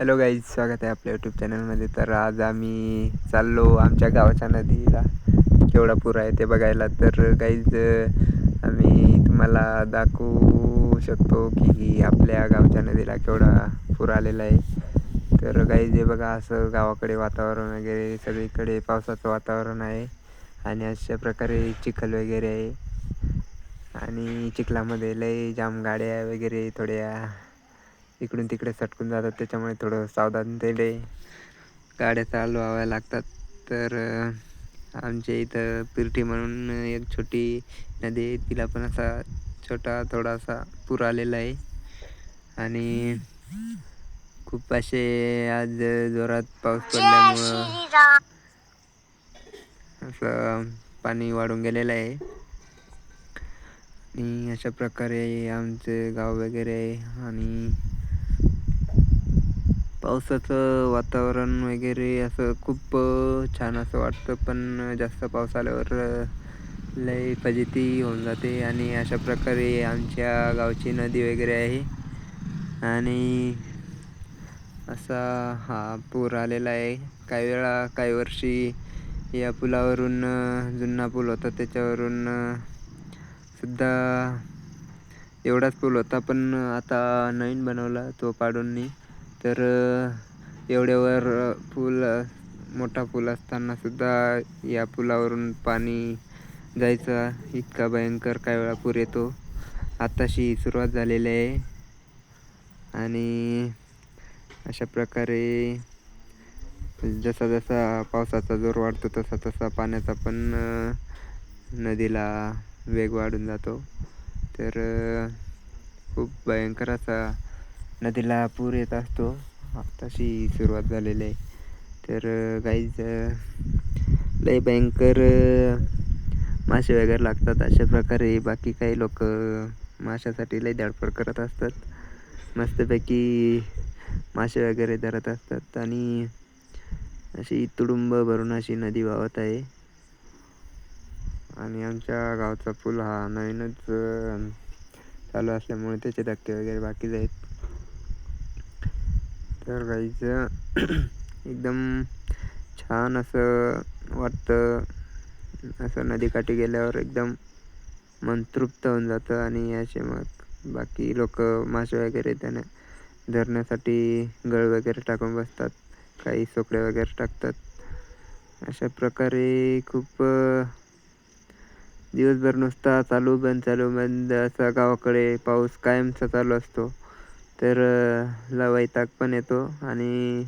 Hello guys स्वागत आहे आपल्या यूट्यूब चॅनलमध्ये तर आज आम्ही चाललो आमच्या गावाच्या नदीला. केवढा पूर आहे ते बघायला. तर गाईज आम्ही तुम्हाला दाखवू शकतो की आपल्या गावच्या नदीला केवढा पूर आलेला आहे. तर गाईज हे बघा असं गावाकडे वातावरण वगैरे सगळीकडे पावसाचं वातावरण आहे. आणि अशा प्रकारे चिखल वगैरे आहे. आणि चिखलामध्ये लय जाम गाड्या वगैरे थोड्या इकडून तिकडे सटकून जातात. त्याच्यामुळे थोडं सावधानतेने गाड्या चालवाव्या लागतात. तर आमच्या इथं पिरठी म्हणून एक छोटी नदी आहे. तिला पण असा छोटा थोडासा पूर आलेला आहे. आणि खूप असे आज जोरात पाऊस पडल्यामुळं असं पाणी वाढून गेलेलं आहे. आणि अशा प्रकारे आमचे गाव वगैरे आणि पावसाचं वातावरण वगैरे असं खूप छान असं वाटतं. पण जास्त पाऊस आल्यावर लय फजिती होऊन जाते. आणि अशा प्रकारे आमच्या गावची नदी वगैरे आहे. आणि असा हा पूर आलेला आहे. काही वेळा काही वर्षी या पुलावरून जुना पूल होता. त्याच्यावरून सुद्धा एवढाच पूल होता. पण आता नवीन बनवला तो पाडूननी तर एवढ्यावर पूल मोठा पूल असतानासुद्धा या पुलावरून पाणी जायचा इतका भयंकर काय वेळा पूर येतो. आत्ताशी सुरुवात झालेली आहे. आणि अशा प्रकारे जसा जसा पावसाचा जोर वाढतो तसा तसा पाण्याचा पण नदीला वेग वाढून जातो. तर खूप भयंकर असा नदीला पूर येत असतो. तशी सुरुवात झालेली आहे. तर गाईज लय भयंकर मासे वगैरे लागतात अशा प्रकारे. बाकी काही लोक माशासाठी लय धडपड करत असतात. मस्तपैकी मासे वगैरे धरत असतात आणि अशी तुडुंब भरून अशी नदी वाहत आहे. आणि आमच्या गावचा पूल हा नवीनच चालू असल्यामुळे त्याचे धक्के वगैरे बाकीच आहेत. तर गाईचं एकदम छान असं वाटतं. असं नदीकाठी गेल्यावर एकदम मन तृप्त होऊन जातं आणि असे मग बाकी लोक मासे वगैरे त्याने धरण्यासाठी गळ वगैरे टाकून बसतात. काही सोकडे वगैरे टाकतात. अशा प्रकारे खूप दिवसभर नुसता चालू बंद चालू बंद असा गावाकडे पाऊस कायमचा चालू असतो. तर ला वैताग पण येतो आणि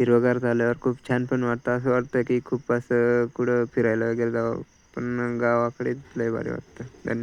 हिरवगार झाल्यावर खूप छान पण वाटतं. असं वाटतं की खूप असं कुठं फिरायला वगैरे जावं. पण गावाकडेच लय भारी वाटतं. धन्यवाद.